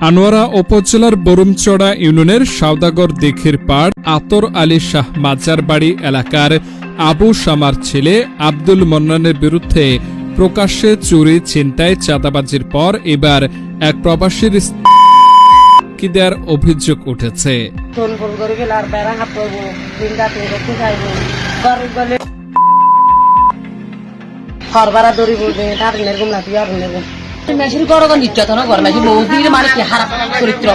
আনোয়ারা উপজেলার বরুমচড়া ইউনিয়নের সাউদাগর দিঘির পাড় আতর আলী শাহ মাজার বাড়ি এলাকার আবু শামার ছেলে আব্দুল মন্নানের বিরুদ্ধে প্রকাশ্যে চুরি, ছিনতাই, চাঁদাবাজির পর এবার এক প্রবাসীর দেওয়ার অভিযোগ উঠেছে। মেশিন তো নির্যাতন করে মেশিন বহু দিন মানে কি হারা চরিত্র।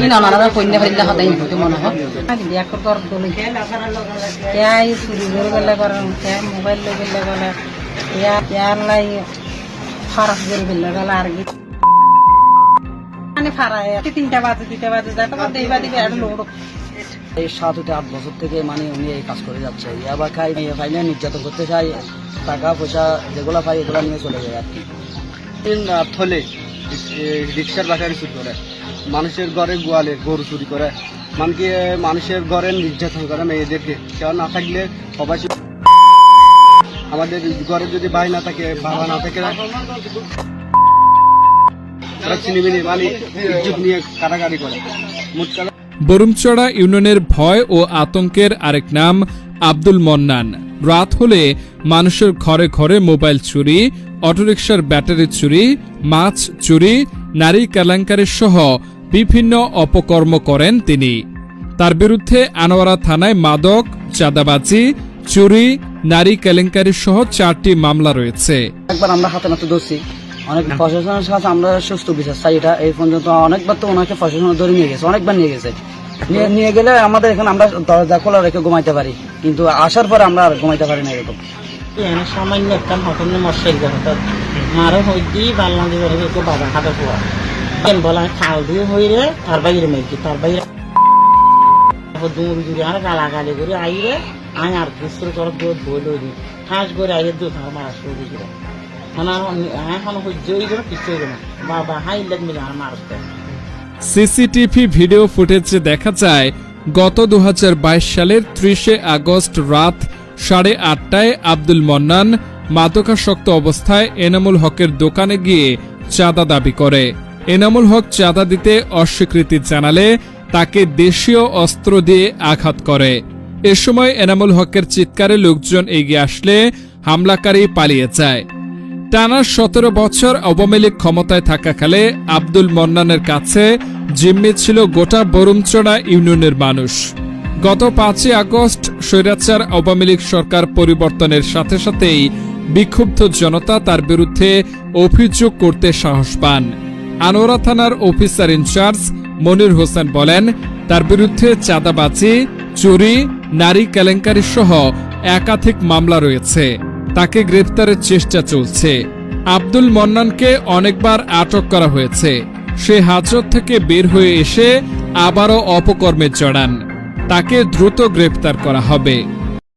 কি না নানা কন্যা ফেরিলে হতাই হতে মনে হয়। এখন তোর দলি কেয়াই চুরি করে গেলে করেন মোবাইল লৈ গেলে গেলে কেয়া কেয়ার লাই করে গেলে গেলে আর কি। মানে ফারায় তিনটা বাজে তিনটা বাজে যায় তোমার দেবা দিবে আর লোড। এই সাত হতে আট বছর থেকে মানে উনি এই কাজ করে যাচ্ছে। ইয়াবা খাই ফাইনে নির্যাতন করতে চাই টাকা পয়সা যেগুলো পাই এগুলো নিয়ে চলে যায় আর কি। দিন থলে রিক্সার বাটারি চুরি করে। মানুষের ঘরে গোয়ালে গরু চুরি করে। মানকে মানুষের ঘরে নির্যাতন করে মেয়েদেরকে। কেউ না থাকলে সবাই আমাদের ঘরে যদি ভাই না থাকে, বাবা না থাকে নিয়ে কাটাকাটি করে। বরুমচড়া ইউনিয়নের ভয় ও আতঙ্কের আরেক নাম আব্দুল মন্নান। রাত হলে মানুষের ঘরে ঘরে মোবাইল চুরি, অটোরিকশার ব্যাটারি চুরি, মাছ চুরি, নারী কেলেঙ্কারি সহ বিভিন্ন অপকর্ম করেন তিনি। তার বিরুদ্ধে আনোয়ারা থানায় মাদক, চাঁদাবাজি, চুরি, নারী কেলেঙ্কারি সহ চারটি মামলা রয়েছে। একবার আমরা হাতে নাতে ধরছি। অনেক প্রশাসনের কাছে আমরা সুস্থ বিচার চাই। এটা এই পর্যন্ত অনেকবার তো ওনাকে প্রশাসন ধরে নিয়ে গেছে, অনেকবার নিয়ে গেছে। নিয়ে নিয়ে গেলে আমাদের এখানে আমরা দরজা খোলা রেখে ঘুমাইতে পারি। কিন্তু আসার পরে আমরা আর ঘুমাইতে পারি না এরকম। সামান্য মশাই বাবা হাতে পোয়া খাল তার বাইরে তার বাইরে আর গালাগালি আর দুধ মারা এখন বাবা হাই লাগবে আর মারতে। সিসিটিভি ভিডিও ফুটেজে দেখা যায়, গত দু হাজার বাইশ সালের ত্রিশে আগস্ট রাত সাড়ে আটটায় আব্দুল মন্নান মাদকাসক্ত অবস্থায় এনামুল হকের দোকানে গিয়ে চাঁদা দাবি করে। এনামুল হক চাঁদা দিতে অস্বীকৃতি জানালে তাকে দেশীয় অস্ত্র দিয়ে আঘাত করে। এ সময় এনামুল হকের চিৎকারে লোকজন এগিয়ে আসলে হামলাকারী পালিয়ে যায়। টানা সতেরো বছর আওয়ামী লীগ ক্ষমতায় থাকাকালে আব্দুল মন্নানের কাছে জিম্মি ছিল গোটা বরুমচড়া ইউনিয়নের মানুষ। গত পাঁচই আগস্ট স্বৈরাচার আওয়ামী লীগ সরকার পরিবর্তনের সাথে সাথেই বিক্ষুব্ধ জনতা তার বিরুদ্ধে অভিযোগ করতে সাহস পান। আনোয়ারা থানার অফিসার ইনচার্জ মনির হোসেন বলেন, তার বিরুদ্ধে চাঁদাবাজি, চুরি, নারী কেলেঙ্কারি সহ একাধিক মামলা রয়েছে। তাকে গ্রেফতারের চেষ্টা চলছে। আব্দুল মন্নানকে অনেকবার আটক করা হয়েছে। সে হাজত থেকে বের হয়ে এসে আবারও অপকর্মে চড়ান তাকে দ্রুত গ্রেপ্তার করা হবে।